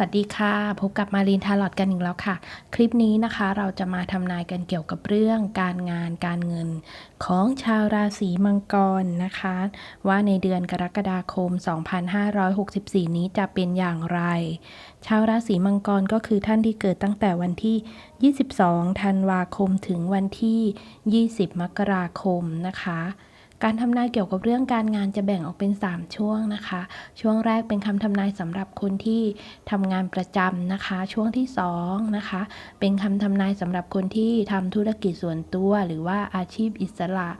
วัสดีค่ะ พบกับมารีนทาร์ลอตกันอีกแล้วค่ะ คลิปนี้นะคะเราจะมาทำนายกันเกี่ยวกับเรื่องการงานการเงินของชาวราศีมังกรนะคะ ว่าในเดือนกรกฎาคม 2564 นี้จะเป็นอย่างไร ชาวราศีมังกรก็คือท่านที่เกิดตั้งแต่วันที่ 22 ธันวาคมถึงวันที่ 20 มกราคมนะคะ การทำนายเกี่ยวกับเรื่องการงานจะแบ่งออกเป็น 3 ช่วงนะคะ ช่วงแรกเป็นคำทำนายสำหรับคนที่ทำงานประจำนะคะ ช่วงที่2นะคะเป็นคำทำนายสำหรับคนที่ทำธุรกิจส่วนตัว หรือว่าอาชีพอิสระ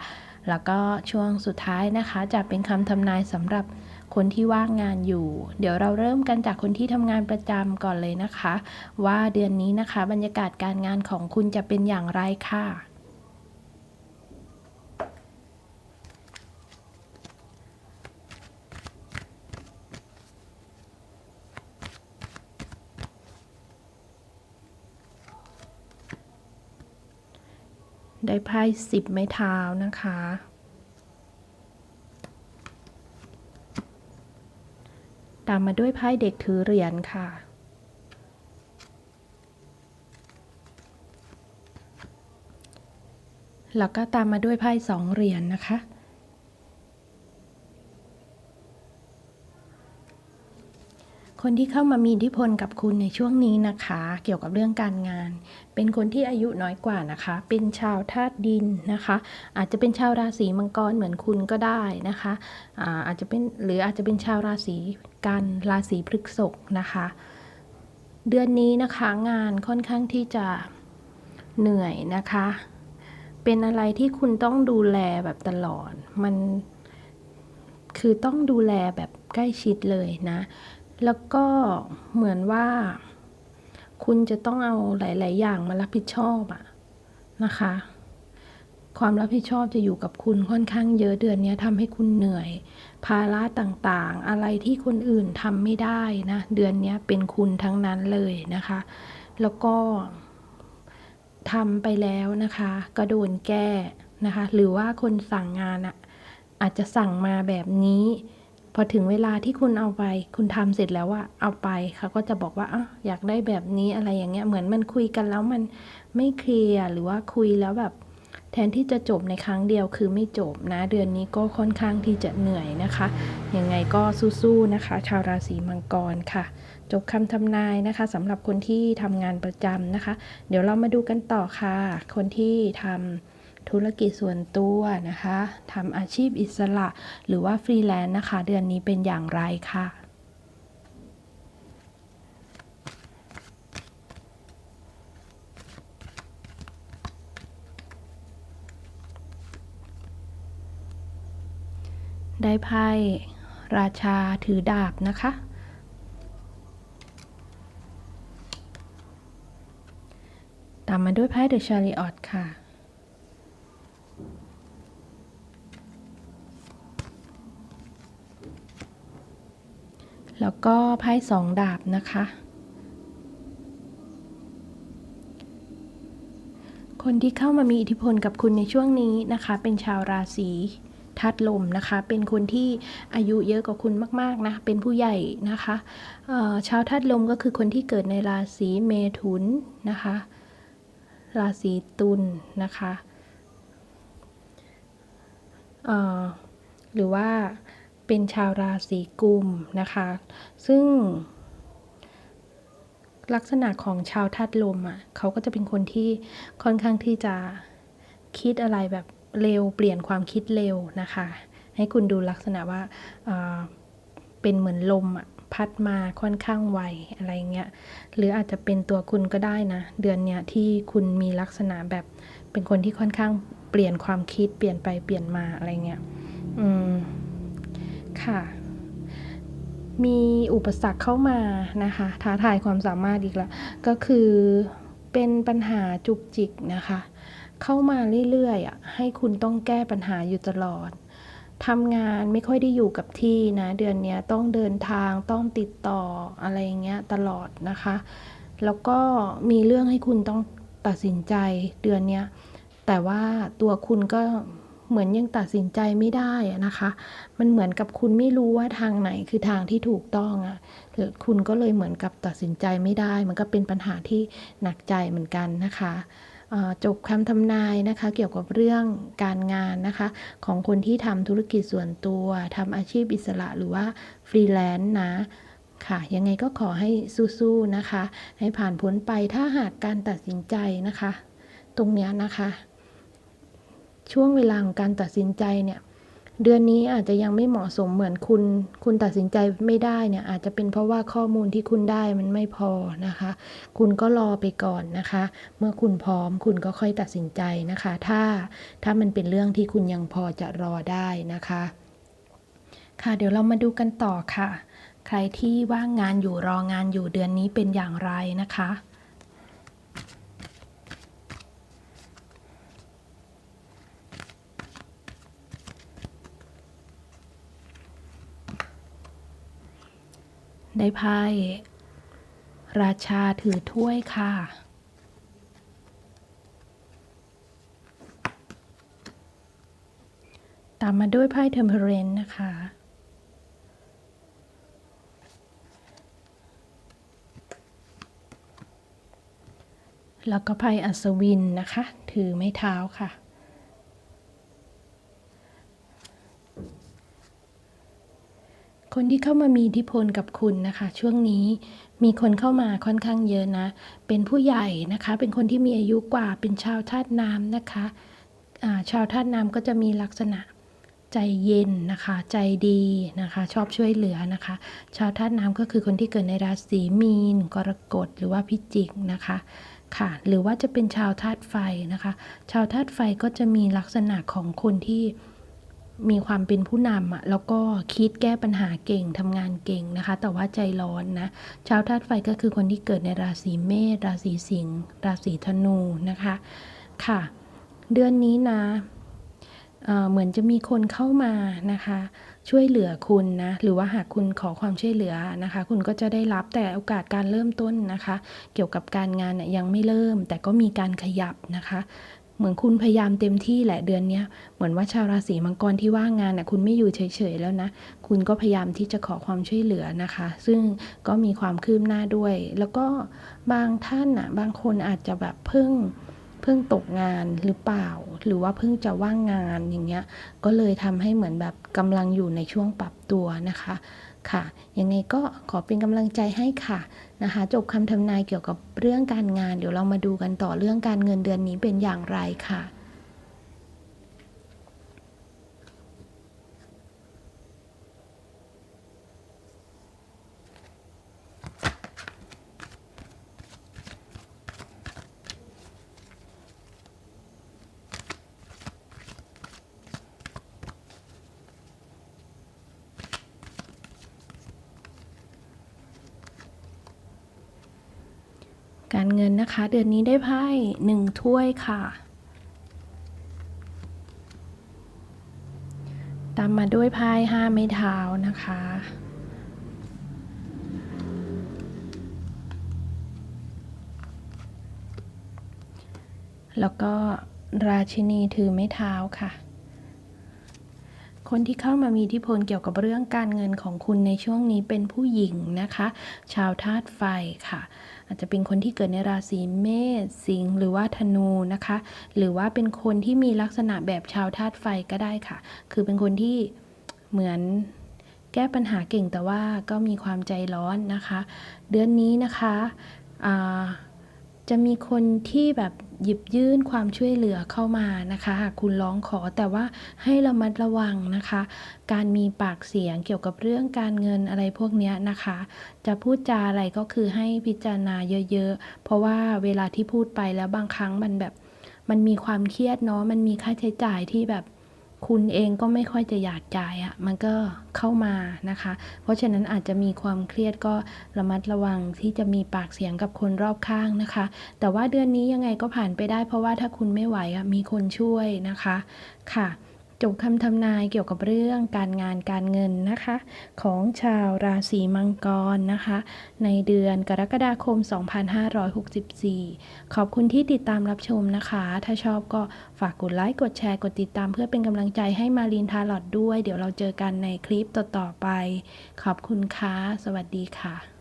แล้วก็ช่วงสุดท้ายนะคะ จะเป็นคำทำนายสำหรับคนที่ว่างงานอยู่ เดี๋ยวเราเริ่มกันจากคนที่ทำงานประจำก่อนเลยนะคะ ว่าเดือนนี้นะคะ บรรยากาศการงานของคุณจะเป็นอย่างไรค่ะ ได้ไพ่สิบไม้เท้านะคะ ตามมาด้วยไพ่เด็กถือเหรียญค่ะ แล้วก็ตามมาด้วยไพ่สองเหรียญนนะคะ คนที่เข้ามามีอิทธิพลกับคุณในช่วงนี้นะคะ เกี่ยวกับเรื่องการงาน เป็นคนที่อายุน้อยกว่านะคะ เป็นชาวธาตุดินนะคะ อาจจะเป็นชาวราศีมังกรเหมือนคุณก็ได้นะคะอาอาจจะเป็นหรืออาจจะเป็นชาวราศีกันราศีพฤกษภนะคะ เดือนนี้นะคะงานค่อนข้างที่จะเหนื่อยนะคะ เป็นอะไรที่คุณต้องดูแลแบบตลอดมันคือต้องดูแลแบบใกล้ชิดเลยนะ แล้วก็เหมือนว่า คุณจะต้องเอาหลาย ๆ อย่างมารับผิดชอบอะนะคะ ความรับผิดชอบจะอยู่กับคุณค่อนข้างเยอะเดือนนี้ทำให้คุณเหนื่อย ภาระต่างๆ อะไรที่คนอื่นทำไม่ได้นะ เดือนนี้เป็นคุณทั้งนั้นเลยนะคะ แล้วก็ทำไปแล้วนะคะ ก็โดนแก้นะคะ หรือว่าคนสั่งงานอะอาจจะสั่งมาแบบนี้ พอถึงเวลาที่คุณเอาไป คุณทำเสร็จแล้วว่าเอาไปเขาก็จะบอกว่าอะอยากได้แบบนี้อะไรอย่างเงี้ยเหมือนมันคุยกันแล้วมันไม่เคลียร์หรือว่าคุยแล้วแบบ แทนที่จะจบในครั้งเดียวคือไม่จบนะ เดือนนี้ก็ค่อนข้างที่จะเหนื่อยนะคะยังไงก็สู้ๆนะคะ ชาวราศีมังกรค่ะ จบคำทำนายนะคะสำหรับคนที่ทำงานประจำนะคะ เดี๋ยวเรามาดูกันต่อค่ะ คนที่ทำ ธุรกิจส่วนตัวนะคะทำอาชีพอิสระหรือว่าฟรีแลนซ์นะคะ เดือนนี้เป็นอย่างไรค่ะได้ไพ่ราชาถือดาบนะคะ ตามมาด้วยไพ่เดอะชาริออตค่ะ แล้วก็ไพ่สองดาบนะคะ คนที่เข้ามามีอิทธิพลกับคุณในช่วงนี้นะคะ เป็นชาวราศีธาตุลมนะคะ เป็นคนที่อายุเยอะกว่าคุณมาก ๆ นะ เป็นผู้ใหญ่นะคะชาวธาตุลมก็คือคนที่เกิดในราศีเมถุนนะคะ ราศีตุลนะคะหรือว่า เป็นชาวราศีกุมนะคะ ซึ่ง ลักษณะของชาวธาตุลมอะเขาก็จะเป็นคนที่ค่อนข้างที่จะคิดอะไรแบบเร็วเปลี่ยนความคิดเร็วนะคะ ให้คุณดูลักษณะว่าเป็นเหมือนลมอะพัดมาค่อนข้างไวอะไรเงี้ย หรืออาจจะเป็นตัวคุณก็ได้นะ เดือนเนี้ยที่คุณมีลักษณะแบบเป็นคนที่ค่อนข้างเปลี่ยนความคิดเปลี่ยนไปเปลี่ยนมาอะไรเงี้ย อืม ค่ะ มีอุปสรรคเข้ามานะคะ ท้าทายความสามารถอีกแล้ว ก็คือเป็นปัญหาจุกจิกนะคะ เข้ามาเรื่อยๆอะให้คุณต้องแก้ปัญหาอยู่ตลอดทำงานไม่ค่อยได้อยู่กับที่นะ เดือนนี้ต้องเดินทางต้องติดต่ออะไรเงี้ยตลอดนะคะ แล้วก็มีเรื่องให้คุณต้องตัดสินใจเดือนนี้แต่ว่าตัวคุณก็ เหมือนยังตัดสินใจไม่ได้อะนะคะ มันเหมือนกับคุณไม่รู้ว่าทางไหนคือทางที่ถูกต้องอะคุณก็เลยเหมือนกับตัดสินใจไม่ได้ มันก็เป็นปัญหาที่หนักใจเหมือนกันนะคะจบคำทำนายนะคะ เกี่ยวกับเรื่องการงานนะคะ ของคนที่ทำธุรกิจส่วนตัวทำอาชีพอิสระหรือว่าฟรีแลนซ์นะค่ะ ยังไงก็ขอให้สู้ๆนะคะ ให้ผ่านพ้นไปถ้าหากการตัดสินใจนะคะ ตรงนี้นะคะ ช่วงเวลาของการตัดสินใจเนี่ยเดือนนี้อาจจะยังไม่เหมาะสมเหมือนคุณ คุณตัดสินใจไม่ได้เนี่ย อาจจะเป็นเพราะว่าข้อมูลที่คุณได้มันไม่พอนะคะ คุณก็รอไปก่อนนะคะ เมื่อคุณพร้อมคุณก็ค่อยตัดสินใจนะคะ ถ้าถ้ามันเป็นเรื่องที่คุณยังพอจะรอได้นะคะ ค่ะเดี๋ยวเรามาดูกันต่อค่ะ ใครที่ว่างงานอยู่รองานอยู่เดือนนี้เป็นอย่างไรนะคะ ได้ไพ่ราชาถือถ้วยค่ะ ตามมาด้วยไพ่เทมเพเรนนะคะ แล้วก็ไพ่อัศวินนะคะ ถือไม้เท้าค่ะ คนที่เข้ามามีอิทธิพลกับคุณนะคะ ช่วงนี้มีคนเข้ามาค่อนข้างเยอะนะ เป็นผู้ใหญ่นะคะ เป็นคนที่มีอายุกว่าเป็นชาวธาตุน้ำนะคะะชาวธาตุน้ำก็จะมีลักษณะใจเย็นนะคะ ใจดีนะคะ ชอบช่วยเหลือนะคะ ชาวธาตุน้ำก็คือคนที่เกิดในราศีมีน กรกฎหรือว่าพิจิกนะคะค่ะหรือว่าจะเป็นชาวธาตุไฟนะคะ ชาวธาตุไฟก็จะมีลักษณะของคนที่ มีความเป็นผู้นำอะแล้วก็คิดแก้ปัญหาเก่งทำงานเก่งนะคะ แต่ว่าใจร้อนนะชาวธาตุไฟก็คือคนที่เกิดในราศีเมษราศีสิงห์ราศีธนูนะคะค่ะ เดือนนี้นะเเหมือนจะมีคนเข้ามานะคะ ช่วยเหลือคุณนะหรือว่าหากคุณขอความช่วยเหลือนะคะ คุณก็จะได้รับแต่โอกาสการเริ่มต้นนะคะ เกี่ยวกับการงานยังไม่เริ่ม แต่ก็มีการขยับนะคะ เหมือนคุณพยายามเต็มที่แหละเดือนนี้เหมือนว่าชาวราศีมังกรที่ว่างงานน่ะคุณไม่อยู่เฉยๆแล้วนะ คุณก็พยายามที่จะขอความช่วยเหลือนะคะ ซึ่งก็มีความคืบหน้าด้วย แล้วก็บางท่านน่ะบางคนอาจจะแบบเพิ่งเพิ่งตกงานหรือเปล่า หรือว่าเพิ่งจะว่างงานอย่างเงี้ยก็เลยทำให้เหมือนแบบกำลังอยู่ในช่วงปรับตัวนะคะ ค่ะ ยังไงก็ขอเป็นกำลังใจให้ค่ะนะคะ จบคำทำนายเกี่ยวกับเรื่องการงาน เดี๋ยวเรามาดูกันต่อเรื่องการเงินเดือนนี้เป็นอย่างไรค่ะ การเงินนะคะ เดือนนี้ได้ไพ่หนึ่งถ้วยค่ะ ตามมาด้วยไพ่ห้าไม้เท้านะคะ แล้วก็ราชินีถือไม้เท้าค่ะ คนที่เข้ามามีอิทธิพลเกี่ยวกับเรื่องการเงินของคุณในช่วงนี้เป็นผู้หญิงนะคะ ชาวธาตุไฟค่ะ อาจจะเป็นคนที่เกิดในราศีเมษสิงห์หรือว่าธนูนะคะ หรือว่าเป็นคนที่มีลักษณะแบบชาวธาตุไฟก็ได้ค่ะ คือเป็นคนที่เหมือนแก้ปัญหาเก่งแต่ว่าก็มีความใจร้อนนะคะ เดือนนี้นะคะ จะมีคนที่แบบหยิบยื่นความช่วยเหลือเข้ามานะคะหากคุณร้องขอแต่ว่าให้ระมัดระวังนะคะ การมีปากเสียงเกี่ยวกับเรื่องการเงินอะไรพวกนี้นะคะ จะพูดจาอะไรก็คือให้พิจารณาเยอะๆ เพราะว่าเวลาที่พูดไปแล้วบางครั้งมันแบบ มันมีความเครียดเนาะมันมีค่าใช้จ่ายที่แบบ คุณเองก็ไม่ค่อยจะอยากจ่ายอะ่ะมันก็เข้ามานะคะ เพราะฉะนั้นอาจจะมีความเครียดก็ระมัดระวังที่จะมีปากเสียงกับคนรอบข้างนะคะ แต่ว่าเดือนนี้ยังไงก็ผ่านไปได้ เพราะว่าถ้าคุณไม่ไหวอะ่ะมีคนช่วยนะคะค่ะ จบคำทำนายเกี่ยวกับเรื่องการงานการเงินนะคะ ของชาวราศีมังกรนะคะ ในเดือนกรกฎาคม 2564 ขอบคุณที่ติดตามรับชมนะคะ ถ้าชอบก็ฝากกดไลค์กดแชร์กดติดตามเพื่อเป็นกำลังใจให้มารีนทาลอดด้วย เดี๋ยวเราเจอกันในคลิปต่อๆไป ขอบคุณค่ะ สวัสดีค่ะ